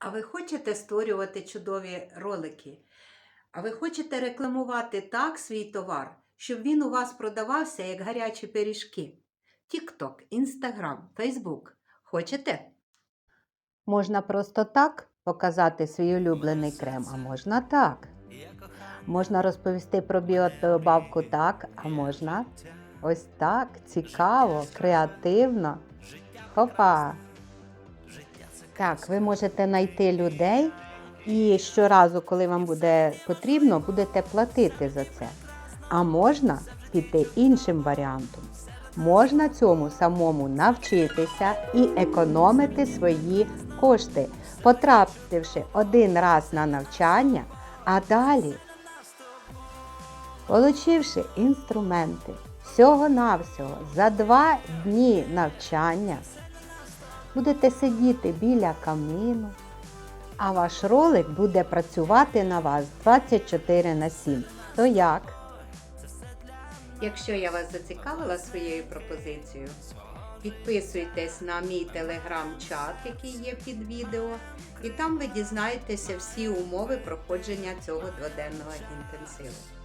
А ви хочете створювати чудові ролики? А ви хочете рекламувати так свій товар, щоб він у вас продавався як гарячі пиріжки? TikTok, Instagram, Facebook. Хочете? Можна просто так показати свій улюблений крем, а можна так. Можна розповісти про біодобавку так, а можна ось так. Цікаво, креативно. Хопа! Так, ви можете знайти людей і щоразу, коли вам буде потрібно, будете платити за це. А можна піти іншим варіантом. Можна цьому самому навчитися і економити свої кошти, потрапивши один раз на навчання, а далі, получивши інструменти всього-навсього за два дні навчання, будете сидіти біля камину, а ваш ролик буде працювати на вас 24 на 7. То як? Якщо я вас зацікавила своєю пропозицією, підписуйтесь на мій телеграм-чат, який є під відео, і там ви дізнаєтеся всі умови проходження цього дводенного інтенсиву.